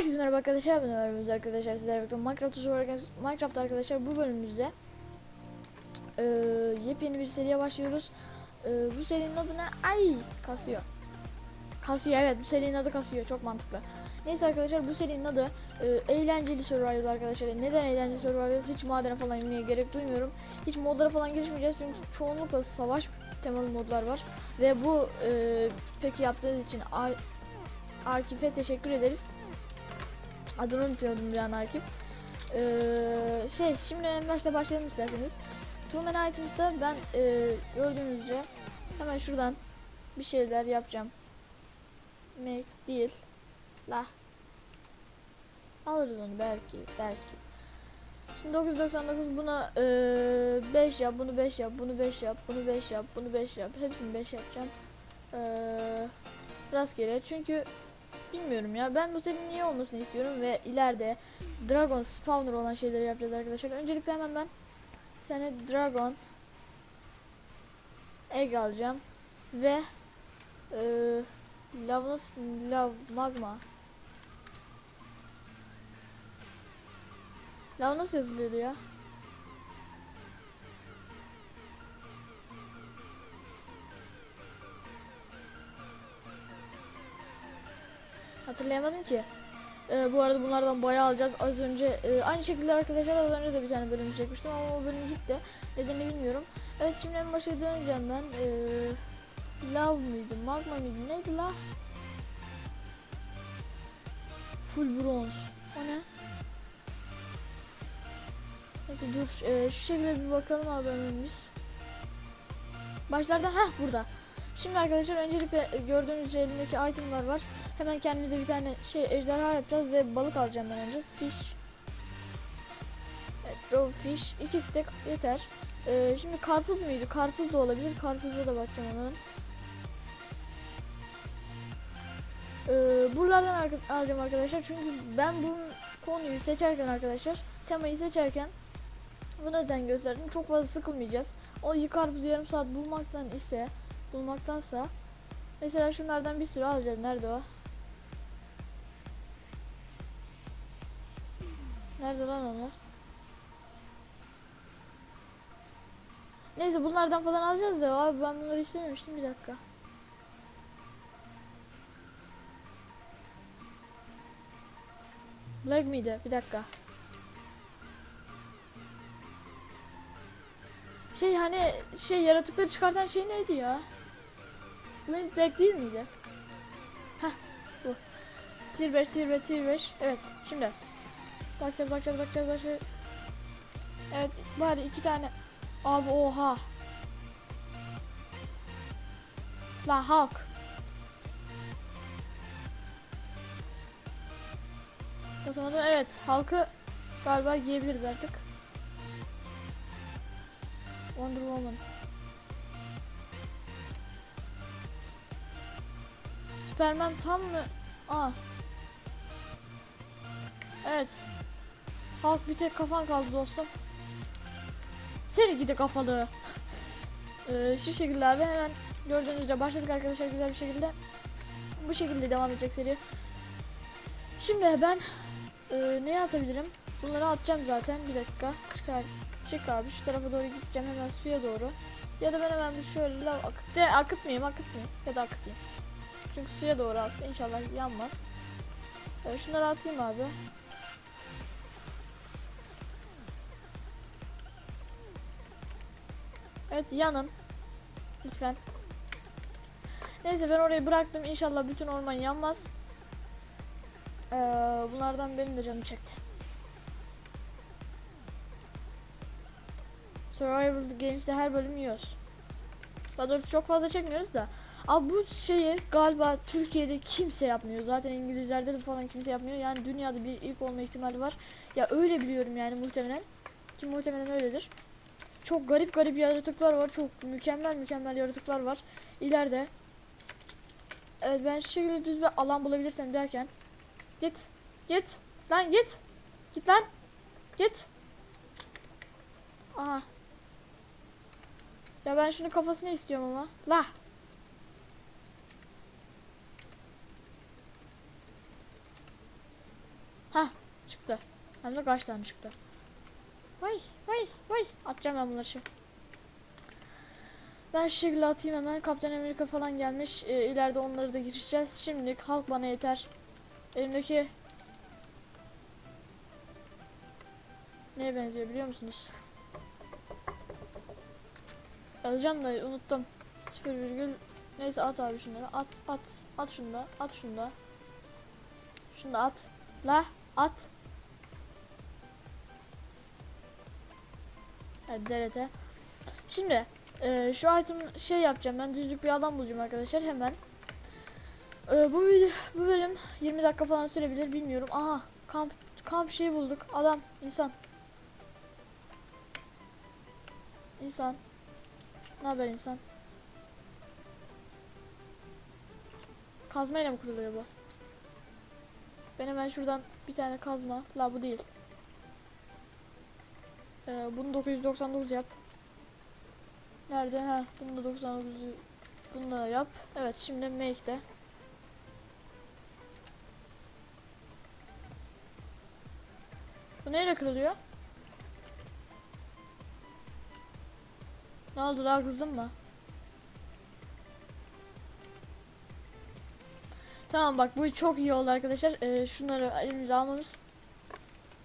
Herkese merhaba arkadaşlar ben Ömer'imiz arkadaşlar sizlerle birlikte Minecraft Minecraft arkadaşlar bu bölümümüzde eee yepyeni bir seriye başlıyoruz. Eee, bu serinin adı ne? Ay kasıyor. Kasıyor evet bu serinin adı kasıyor çok mantıklı. Neyse arkadaşlar bu serinin adı eee, eğlenceli survival arkadaşlar. Neden eğlenceli survival? Hiç madene falan inmeye gerek duymuyorum. Hiç modlara falan girişmeyeceğiz çünkü çoğunlukla savaş temalı modlar var. Ve bu eee peki yaptığı için Akif'e teşekkür ederiz. Adını unutuyordum bir an Akif. Ee, şey şimdi en başta başlayalım isterseniz. Too many items'ta ben e, gördüğünüz üzere hemen şuradan bir şeyler yapacağım. Make değil. La. Alırız onu belki belki. Şimdi 999 buna 5 yap, bunu 5 yap, bunu 5 yap, bunu 5 yap, bunu 5 yap. Hepsini 5 yapacağım. Ee, rastgele çünkü Bilmiyorum ya. Ben bu serinin iyi olmasını istiyorum ve ileride Dragon Spawner olan şeyleri yapacağız arkadaşlar. Öncelikle hemen ben bir Dragon Egg alacağım ve eee lav nasıl lav magma Lav nasıl yazılıyordu ya? Hatırlayamadım ki. Ee, bu arada bunlardan bayağı alacağız. Az önce e, aynı şekilde arkadaşlar az önce de bir tane bölüm çekmiştim ama o bölüm gitti. Nedenini bilmiyorum. Evet şimdi en başa döneceğim ben. Ee, lav mıydı? Magma mıydı? Neydi la? Full bronz. O ne? Neyse dur. Ee, şu şekilde bir bakalım abi önümüz. Başlarda ha burada. Şimdi arkadaşlar öncelikle e, gördüğünüz üzere elimdeki itemlar var. Hemen kendimize bir tane şey ejderha yapacağız ve balık alacağım ben önce. Fish. Evet, raw fish. İki stek yeter. Ee, şimdi karpuz muydu? Karpuz da olabilir. Karpuzda da bakacağım hemen. Ee, buralardan alacağım arkadaşlar. Çünkü ben bu konuyu seçerken arkadaşlar, temayı seçerken bunu özen gösterdim. Çok fazla sıkılmayacağız. O karpuzu yarım saat bulmaktan ise bulmaktansa mesela şunlardan bir sürü alacağız. Nerede o? Nerede lan onlar? Neyse bunlardan falan alacağız da abi ben bunları istememiştim bir dakika. Black miydi? Bir dakika. Şey hani şey yaratıkları çıkartan şey neydi ya? Black, Black değil miydi? Heh bu. Tier 5 tier 5 tier 5. Evet şimdi. Bakacağız bakacağız bakacağız bakacağız. Evet bari iki tane. Abi oha. La halk. Basamadım evet halkı galiba giyebiliriz artık. Wonder Woman. Superman tam mı? Aa. Evet. Halk bir tek kafan kaldı dostum. Seni gidi kafalı. ee, şu şekilde abi hemen gördüğünüz üzere başladık arkadaşlar güzel bir şekilde. Bu şekilde devam edecek seri. Şimdi ben e, neye atabilirim? Bunları atacağım zaten. Bir dakika. Çıkar. Çık abi şu tarafa doğru gideceğim hemen suya doğru. Ya da ben hemen bir şöyle akıt de, akıtmayayım akıtmayayım ya da akıtayım. Çünkü suya doğru at. İnşallah yanmaz. Ee, şunları atayım abi. Evet yanın. Lütfen. Neyse ben orayı bıraktım. İnşallah bütün orman yanmaz. Ee, bunlardan benim de canım çekti. Survival Games'te her bölüm yiyoruz. Daha doğrusu çok fazla çekmiyoruz da. Abi bu şeyi galiba Türkiye'de kimse yapmıyor. Zaten İngilizlerde de falan kimse yapmıyor. Yani dünyada bir ilk olma ihtimali var. Ya öyle biliyorum yani muhtemelen. Ki muhtemelen öyledir. Çok garip garip yaratıklar var. Çok mükemmel mükemmel yaratıklar var. İleride. Evet ben şu şekilde düz bir alan bulabilirsem derken. Git. Git. Lan git. Git lan. Git. Aha. Ya ben şunu kafasını istiyorum ama. La. Hah çıktı. Hem de kaç tane çıktı. Vay vay vay. Atacağım ben bunları şimdi. Ben şu şekilde atayım hemen. Kaptan Amerika falan gelmiş. Ee, ileride onları da gireceğiz. Şimdilik halk bana yeter. Elimdeki neye benziyor biliyor musunuz? Alacağım da unuttum. 0 virgül neyse at abi şunları. At at at şunu da at şunu da. Şunu da at. La at. Evet DRT. Şimdi e, şu item şey yapacağım ben düzlük bir adam bulacağım arkadaşlar hemen. E, bu bu bölüm 20 dakika falan sürebilir bilmiyorum. Aha kamp kamp şeyi bulduk. Adam insan. İnsan. Ne haber insan? Kazmayla mı kuruluyor bu? Ben hemen şuradan bir tane kazma. La bu değil. Ee, bunu 999 yap. Nerede? Ha, bunu da 99 bunu da yap. Evet, şimdi make'de. Bu neyle kırılıyor? Ne oldu daha kızdın mı? Tamam bak bu çok iyi oldu arkadaşlar. Ee, şunları elimize almamız.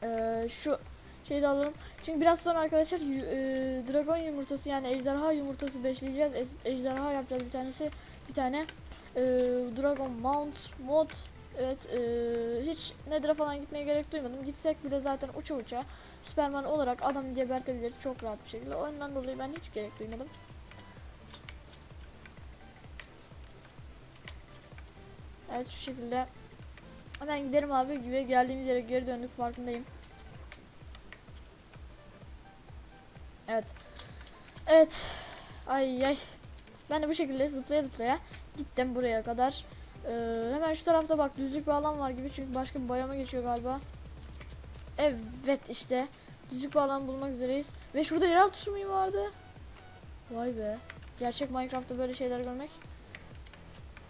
Ee, şu şeyi de alalım. Çünkü biraz sonra arkadaşlar e, dragon yumurtası yani ejderha yumurtası besleyeceğiz. Ez- ejderha yapacağız bir tanesi. Bir tane e, dragon mount mod. Evet e, hiç Nether'a falan gitmeye gerek duymadım. Gitsek bile zaten uça uça Superman olarak adamı gebertebilir çok rahat bir şekilde. Ondan dolayı ben hiç gerek duymadım. Evet şu şekilde. Hemen gidelim abi gibi geldiğimiz yere geri döndük farkındayım. Evet. Evet. Ay ay. Ben de bu şekilde zıplaya zıplaya gittim buraya kadar. Ee, hemen şu tarafta bak düzlük bir alan var gibi çünkü başka bir bayama geçiyor galiba. Evet işte. Düzlük bir alan bulmak üzereyiz. Ve şurada yeraltı sunumu vardı. Vay be. Gerçek Minecraft'ta böyle şeyler görmek.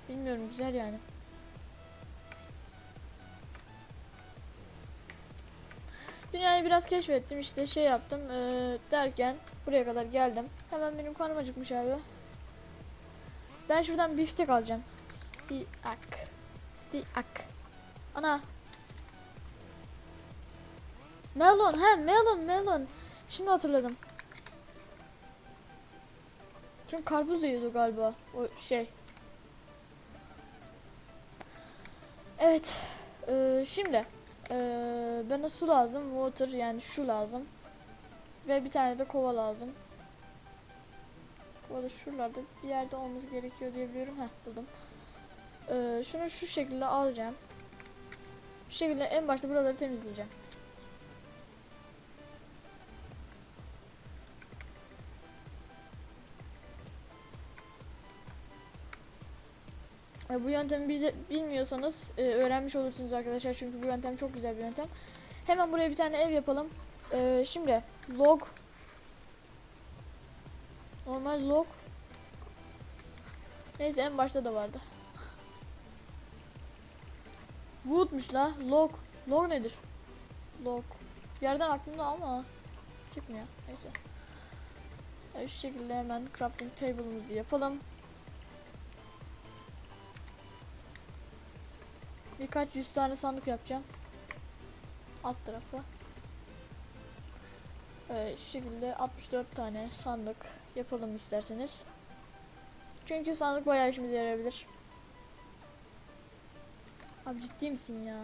Bilmiyorum güzel yani. Dünyayı biraz keşfettim işte şey yaptım eee, derken buraya kadar geldim. Hemen benim karnım acıkmış abi. Ben şuradan biftek alacağım. Stiak. Stiak. Ana. Melon he melon melon. Şimdi hatırladım. Çünkü karpuz da yiyordu galiba o şey. Evet. eee, şimdi ee, bana su lazım, water yani şu lazım. Ve bir tane de kova lazım. Kova da şuralarda bir yerde olması gerekiyor diye biliyorum. Heh buldum. Ee, şunu şu şekilde alacağım. Bu şekilde en başta buraları temizleyeceğim. E, bu yöntemi bili- bilmiyorsanız e, öğrenmiş olursunuz arkadaşlar çünkü bu yöntem çok güzel bir yöntem. Hemen buraya bir tane ev yapalım. E, şimdi log normal log neyse en başta da vardı. Wood'muş la log log nedir? Log yerden aklımda ama çıkmıyor neyse. E, şu şekilde hemen crafting table'ımızı yapalım. Birkaç yüz tane sandık yapacağım. Alt tarafı. Ee, şekilde 64 tane sandık yapalım isterseniz. Çünkü sandık bayağı işimize yarayabilir. Abi ciddi misin ya?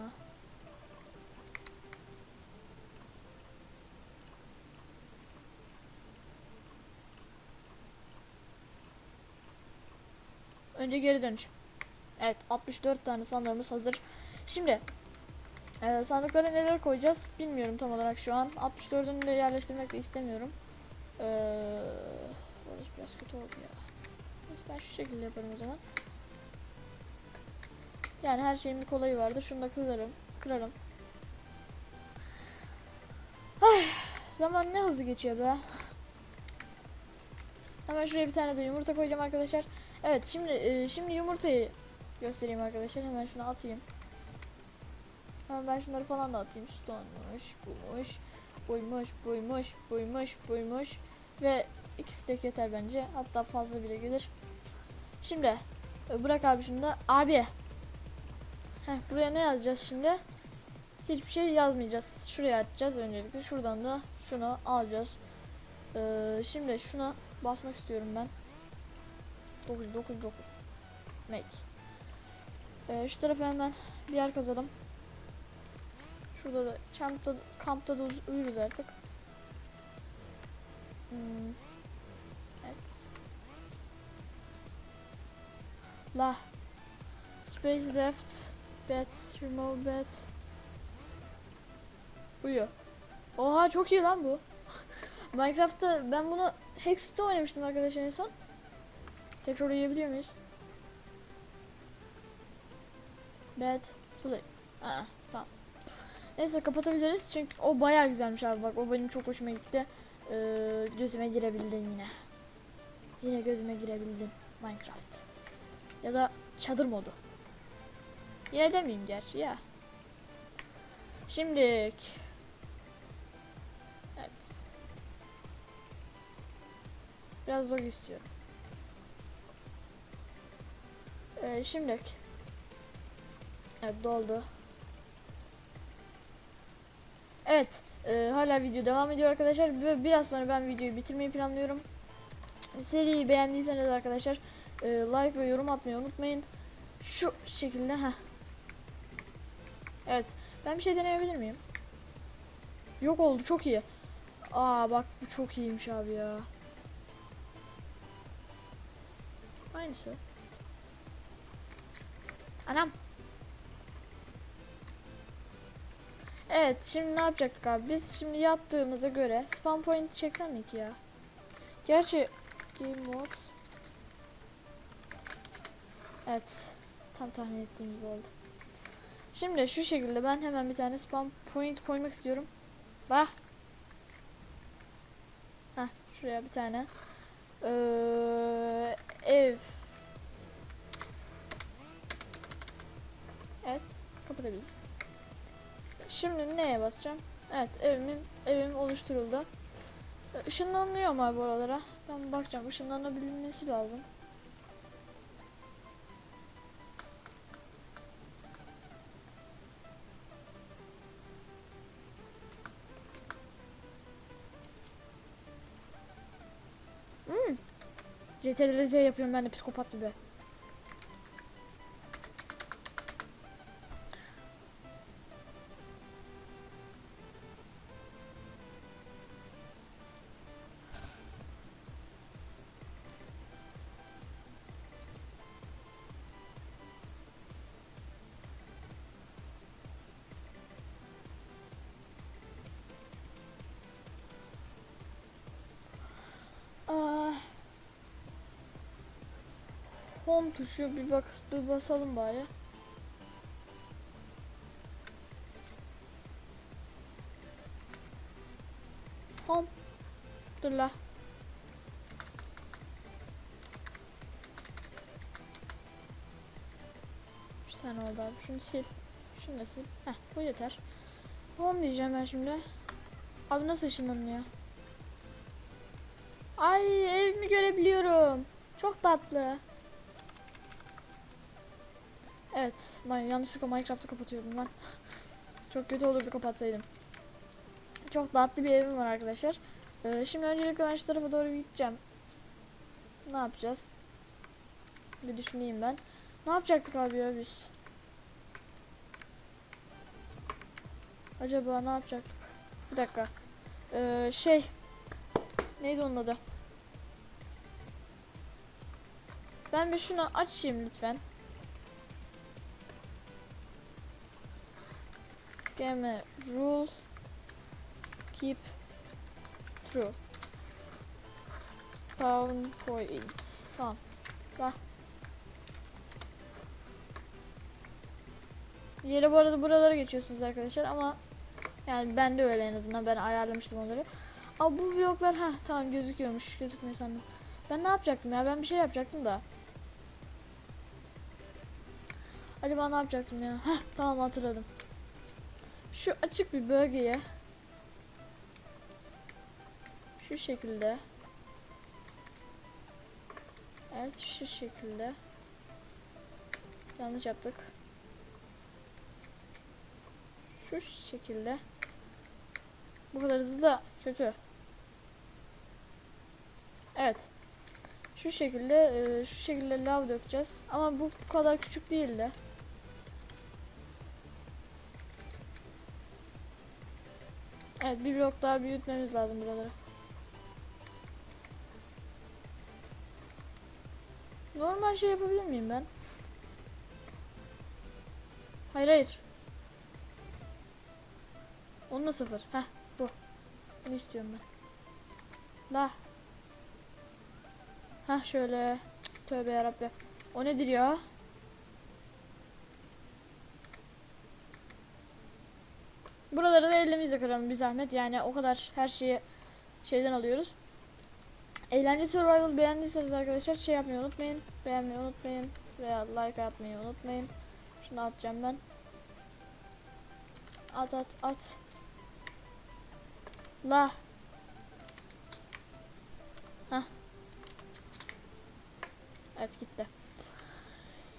Önce geri dönüş. Evet 64 tane sandığımız hazır. Şimdi e, sandıklara neler koyacağız bilmiyorum tam olarak şu an. 64'ünü de yerleştirmek de istemiyorum. E, orası biraz kötü oldu ya. Neyse ben şu şekilde yaparım o zaman. Yani her şeyin bir kolayı vardır. Şunu da kırarım. Kırarım. Ay, zaman ne hızlı geçiyor be. Hemen şuraya bir tane de yumurta koyacağım arkadaşlar. Evet şimdi e, şimdi yumurtayı göstereyim arkadaşlar. Hemen şunu atayım. Hemen ben şunları falan da atayım. Stone'muş, buymuş, buymuş, buymuş, buymuş, buymuş. Ve ikisi tek yeter bence. Hatta fazla bile gelir. Şimdi e, bırak abi şunu da. Abi. Heh, buraya ne yazacağız şimdi? Hiçbir şey yazmayacağız. Şuraya atacağız öncelikle. Şuradan da şunu alacağız. Ee, şimdi şuna basmak istiyorum ben. 9 9 9 make. Ee, şu tarafa hemen bir yer kazalım. Şurada da kampta, kampta da uz- uyuruz artık. Hmm. Evet. La. Space left. Bed. Remove bed. Uyuyor. Oha çok iyi lan bu. Minecraft'ta ben bunu Hexit'te oynamıştım arkadaşlar en son. Tekrar uyuyabiliyor muyuz? Bed. Sleep. Aa, tamam. Neyse kapatabiliriz çünkü o bayağı güzelmiş abi bak o benim çok hoşuma gitti. Ee, gözüme girebildin yine. Yine gözüme girebildin Minecraft. Ya da çadır modu. Yine demeyeyim gerçi ya. Şimdilik. Evet. Biraz zor istiyorum. Ee, şimdilik. Evet doldu. Evet. e, hala video devam ediyor arkadaşlar. Biraz sonra ben videoyu bitirmeyi planlıyorum. Seriyi beğendiyseniz arkadaşlar e, like ve yorum atmayı unutmayın. Şu şekilde ha. Evet. Ben bir şey deneyebilir miyim? Yok oldu çok iyi. Aa bak bu çok iyiymiş abi ya. Aynısı. Anam. Evet şimdi ne yapacaktık abi biz şimdi yattığımıza göre spawn point çeksem mi ki ya? Gerçi game mode Evet tam tahmin ettiğim gibi oldu. Şimdi şu şekilde ben hemen bir tane spawn point koymak istiyorum. Bak. Heh, şuraya bir tane. Ee, ev. Evet, kapatabiliriz. Şimdi neye basacağım? Evet, evimin evim oluşturuldu. Işınlanıyor mu abi? Ben bakacağım. Işınlanabilmesi lazım. Hmm. CTRL-Z yapıyorum ben de psikopat gibi. Home tuşu bir bak bir basalım bari. Home. Dur la. Bir tane oldu abi. Şunu sil. Şunu da sil. Heh bu yeter. Home diyeceğim ben şimdi. Abi nasıl ışınlanıyor? Ay evimi görebiliyorum. Çok tatlı. Evet, yanlışlıkla Minecraft'ı kapatıyordum lan. Çok kötü olurdu kapatsaydım. Çok tatlı bir evim var arkadaşlar. Ee, şimdi öncelikle ben şu tarafa doğru gideceğim. Ne yapacağız? Bir düşüneyim ben. Ne yapacaktık abi ya biz? Acaba ne yapacaktık? Bir dakika. Ee, şey. Neydi onun adı? Ben bir şunu açayım lütfen. Game rule keep true. Spawn point. Tamam. Bak. Yere bu arada buralara geçiyorsunuz arkadaşlar ama yani ben de öyle en azından ben ayarlamıştım onları. Aa bu bloklar ha tamam gözüküyormuş. Gözükmüyor sandım. Ben ne yapacaktım ya? Ben bir şey yapacaktım da. Acaba ne yapacaktım ya? Heh, tamam hatırladım. Şu açık bir bölgeye. Şu şekilde. Evet şu şekilde. Yanlış yaptık. Şu şekilde. Bu kadar hızlı da kötü. Evet. Şu şekilde e, şu şekilde lav dökeceğiz. Ama bu kadar küçük değil de Evet bir blok daha büyütmemiz lazım buraları. Normal şey yapabilir miyim ben? Hayır hayır. Onunla sıfır. Heh bu. Bunu istiyorum ben. La. Heh şöyle. Cık, Tövbe yarabbi. O nedir ya? Buraları da elimizle kıralım bir zahmet. Yani o kadar her şeyi şeyden alıyoruz. Eğlence Survival beğendiyseniz arkadaşlar şey yapmayı unutmayın. Beğenmeyi unutmayın. Veya like atmayı unutmayın. Şunu atacağım ben. At at at. La. Hah. Evet gitti.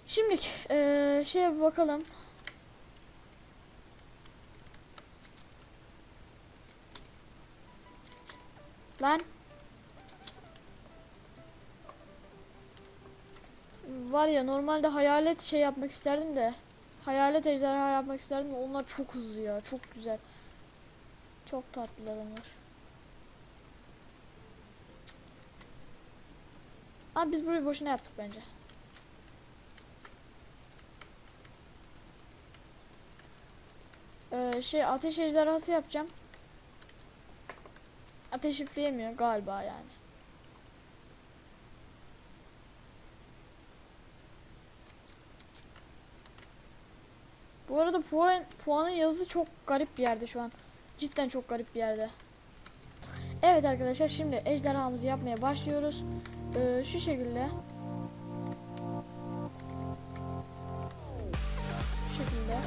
Şimdi eee şeye bakalım. Lan. Var ya normalde hayalet şey yapmak isterdim de. Hayalet ejderha yapmak isterdim de onlar çok hızlı ya. Çok güzel. Çok tatlılar onlar. Abi biz burayı boşuna yaptık bence. Ee, şey ateş ejderhası yapacağım. Ateş üfleyemiyor galiba yani. Bu arada puan, puanın yazısı çok garip bir yerde şu an. Cidden çok garip bir yerde. Evet arkadaşlar şimdi ejderhamızı yapmaya başlıyoruz. Ee, şu şekilde. Şu şekilde.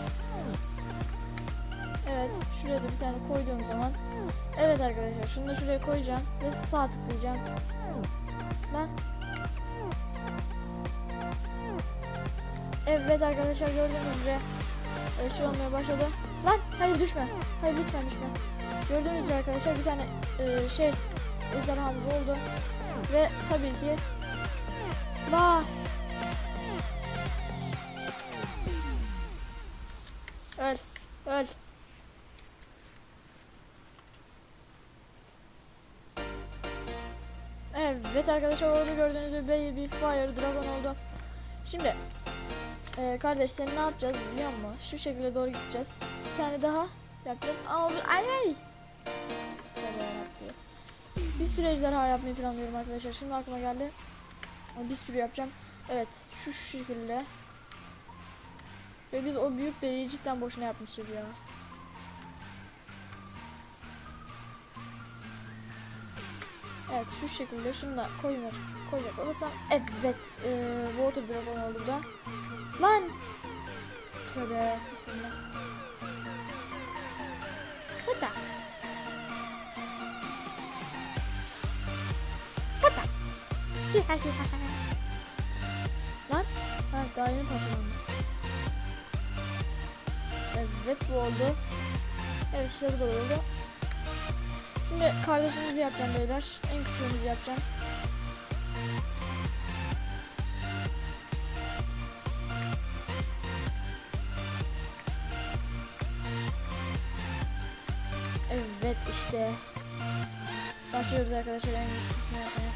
Evet şuraya da bir tane koyduğum zaman. Evet arkadaşlar şunu da şuraya koyacağım ve sağ tıklayacağım. Lan. Evet arkadaşlar gördüğünüz üzere e, şey olmaya başladı. Lan hayır düşme. Hayır lütfen düşme. Gördüğünüz üzere arkadaşlar bir tane e, şey ejderhamız oldu. Ve tabii ki La Öl öl Evet arkadaşlar orada gördüğünüz gibi Baby Fire Dragon oldu. Şimdi e, kardeş sen ne yapacağız biliyor musun? Şu şekilde doğru gideceğiz. Bir tane daha yapacağız. Bu- ay ay. Bir sürü ejderha yapmayı planlıyorum arkadaşlar. Şimdi aklıma geldi. Bir sürü yapacağım. Evet şu şekilde. Ve biz o büyük deliği cidden boşuna yapmışız ya. Evet şu şekilde şunu da koymak koyacak olursam evet ee, water dragon oldu da. Lan! Tövbe bismillah. Hata. Hata. lan ha daha yeni parçalandı. Evet bu oldu. Evet şurada da oldu Şimdi kardeşimizi yapacağım beyler. En küçüğümüzü yapacağım. Evet işte. Başlıyoruz arkadaşlar en küçüğünü yapmaya.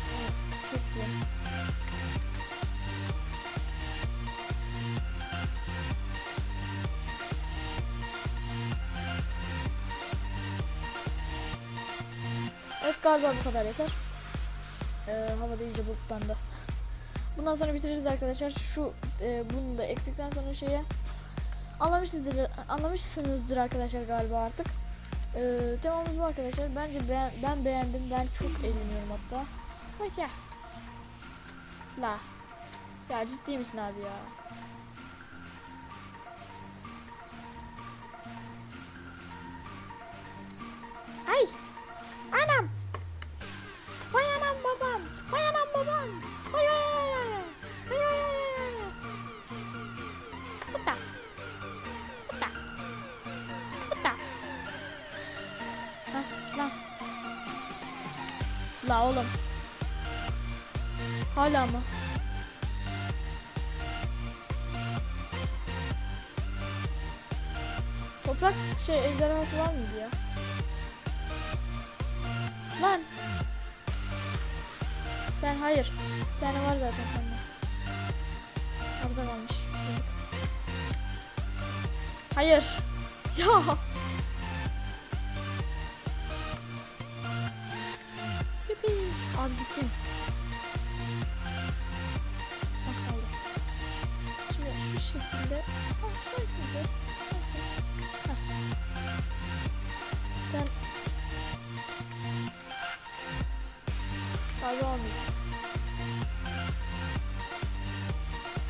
Çok iyi. Evet galiba bu kadar yeter. Ee, havada iyice bulutlandı. Bundan sonra bitiririz arkadaşlar. Şu e, bunu da ekledikten sonra şeye anlamışsınızdır, anlamışsınızdır arkadaşlar galiba artık. Ee, temamız bu arkadaşlar. Bence beğen, ben beğendim. Ben çok eğleniyorum hatta. Bak ya. La. Ya ciddi misin abi ya? La oğlum. Hala mı? Toprak şey ejderhası var mıydı ya? Lan. Sen hayır. Bir tane var zaten sende. Orada kalmış. Hayır. Ya. Abi gittiniz. Bak kaldı. Şimdi şu şekilde. Ah, şekilde. Heh. Sen Fazla olmuyor.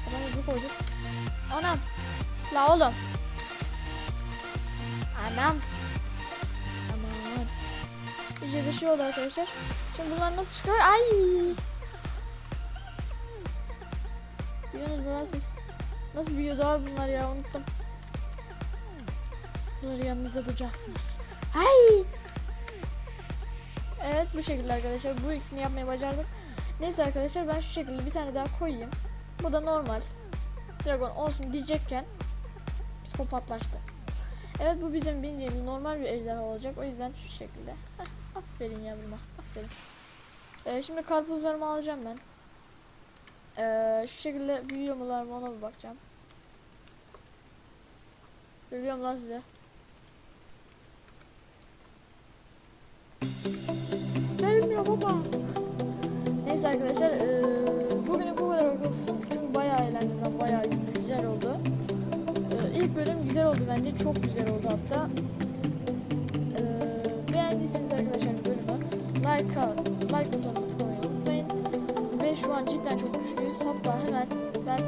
Adamı bir koyduk. Anam. La oğlum. Anam. Aman. İyice bir şey oldu arkadaşlar. Şimdi bunlar nasıl çıkıyor? Ay. Biliyorsunuz bunlar siz. Nasıl büyüyordu abi bunlar ya unuttum. Bunları yanınıza tutacaksınız. Hay. Evet bu şekilde arkadaşlar. Bu ikisini yapmayı başardık. Neyse arkadaşlar ben şu şekilde bir tane daha koyayım. Bu da normal. Dragon olsun diyecekken psikopatlaştı. Evet bu bizim bindiğimiz normal bir ejderha olacak. O yüzden şu şekilde. Heh, aferin yavruma. Aferin. Ee, şimdi karpuzlarımı alacağım ben. Ee, şu şekilde büyüyor mular mı ona bir bakacağım. Görüyorum lan size. Gelmiyor baba. Neyse arkadaşlar eee bugünün bu kadar olsun. Çünkü bayağı eğlendim ben bayağı güzel oldu. Eee ilk bölüm güzel oldu bence çok güzel oldu hatta. Like like butonuna tıklamayı unutmayın. Ve şu an cidden çok güçlüyüz. Hatta hemen ben